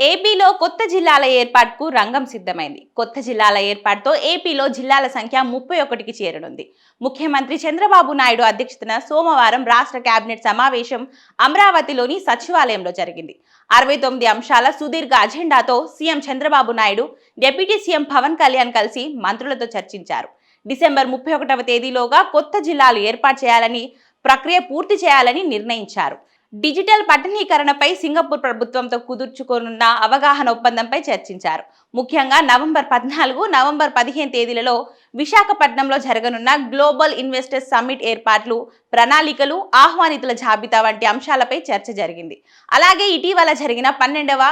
ఏపీలో కొత్త జిల్లాల ఏర్పాటుకు రంగం సిద్ధమైంది. కొత్త జిల్లాల ఏర్పాటుతో ఏపీలో జిల్లాల సంఖ్య ముప్పై ఒకటికి చేరనుంది. ముఖ్యమంత్రి చంద్రబాబు నాయుడు అధ్యక్షతన సోమవారం రాష్ట్ర కేబినెట్ సమావేశం అమరావతిలోని సచివాలయంలో జరిగింది. అరవై తొమ్మిది అంశాల సుదీర్ఘ అజెండాతో CM Chandrababu Naidu deputy CM Pawan Kalyan కలిసి మంత్రులతో చర్చించారు. డిసెంబర్ ముప్పై ఒకటవ తేదీలోగా కొత్త జిల్లాలు ఏర్పాటు చేయాలని ప్రక్రియ పూర్తి చేయాలని నిర్ణయించారు. డిజిటల్ పట్టణీకరణపై సింగపూర్ ప్రభుత్వంతో కుదుర్చుకోనున్న అవగాహన ఒప్పందంపై చర్చించారు. ముఖ్యంగా నవంబర్ పద్నాలుగు నవంబర్ పదిహేను తేదీలలో విశాఖపట్నంలో జరగనున్న గ్లోబల్ ఇన్వెస్టర్స్ సమ్మిట్ ఏర్పాట్లు ప్రణాళికలు ఆహ్వానితుల జాబితా వంటి అంశాలపై చర్చ జరిగింది. అలాగే ఇటీవల జరిగిన పన్నెండవ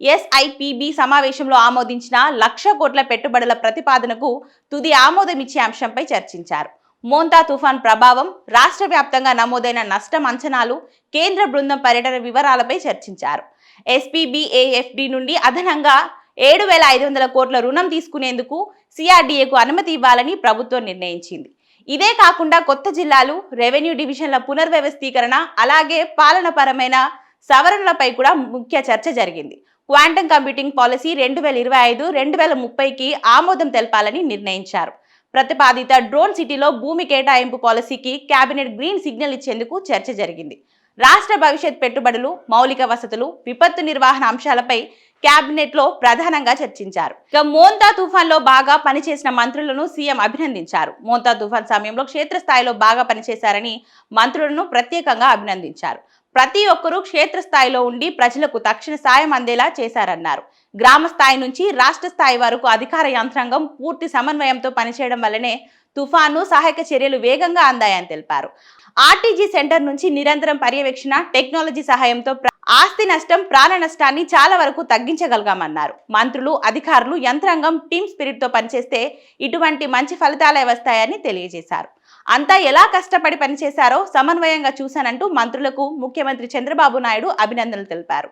ఎస్ఐపిబి సమావేశంలో ఆమోదించిన లక్ష కోట్ల పెట్టుబడుల ప్రతిపాదనకు తుది ఆమోదం ఇచ్చే అంశంపై చర్చించారు. మోంతా తుఫాన్ ప్రభావం రాష్ట్ర వ్యాప్తంగా నమోదైన నష్టం అంచనాలు కేంద్ర బృందం పర్యటన వివరాలపై చర్చించారు. ఎస్పీబీఏఎఫ్డి నుండి అదనంగా ఏడు వేల ఐదు వందల కోట్ల రుణం తీసుకునేందుకు సిఆర్డీఏకు అనుమతి ఇవ్వాలని ప్రభుత్వం నిర్ణయించింది. ఇదే కాకుండా కొత్త జిల్లాలు రెవెన్యూ డివిజన్ల పునర్వ్యవస్థీకరణ అలాగే పాలనపరమైన సవరణలపై కూడా ముఖ్య చర్చ జరిగింది. క్వాంటమ్ కంప్యూటింగ్ పాలసీ రెండు వేల ఇరవై ఐదు రెండు వేల ముప్పైకి ఆమోదం తెలపాలని నిర్ణయించారు. ప్రతిపాదిత డ్రోన్ సిటీలో భూమి కేటాయింపు పాలసీకి కేబినెట్ గ్రీన్ సిగ్నల్ ఇచ్చేందుకు చర్చ జరిగింది. రాష్ట్ర భవిష్యత్ పెట్టుబడులు మౌలిక వసతులు విపత్తు నిర్వహణ అంశాలపై కేబినెట్లో ప్రధానంగా చర్చించారు. ఇక మోంతా తుఫాన్లో బాగా పనిచేసిన మంత్రులను సీఎం అభినందించారు. మోంతా తుఫాన్ సమయంలో క్షేత్రస్థాయిలో బాగా పనిచేశారని మంత్రులను ప్రత్యేకంగా అభినందించారు. ప్రతి ఒక్కరూ క్షేత్రస్థాయిలో ఉండి ప్రజలకు తక్షణ సాయం అందేలా చేశారన్నారు. గ్రామ స్థాయి నుంచి రాష్ట్ర స్థాయి వరకు అధికార యంత్రాంగం పూర్తి సమన్వయంతో పనిచేయడం వల్లనే తుఫాను సహాయక చర్యలు వేగంగా అందాయని తెలిపారు. ఆర్టీజీ సెంటర్ నుంచి నిరంతరం పర్యవేక్షణ టెక్నాలజీ సహాయంతో ఆస్తి నష్టం ప్రాణ నష్టాన్ని చాలా వరకు తగ్గించగలిగామన్నారు. మంత్రులు అధికారులు యంత్రాంగం టీమ్ స్పిరిట్తో పనిచేస్తే ఇటువంటి మంచి ఫలితాలే వస్తాయని తెలియజేశారు. అంతా ఎలా కష్టపడి పనిచేశారో సమన్వయంగా చూశానంటూ మంత్రులకు ముఖ్యమంత్రి చంద్రబాబు నాయుడు అభినందనలు తెలిపారు.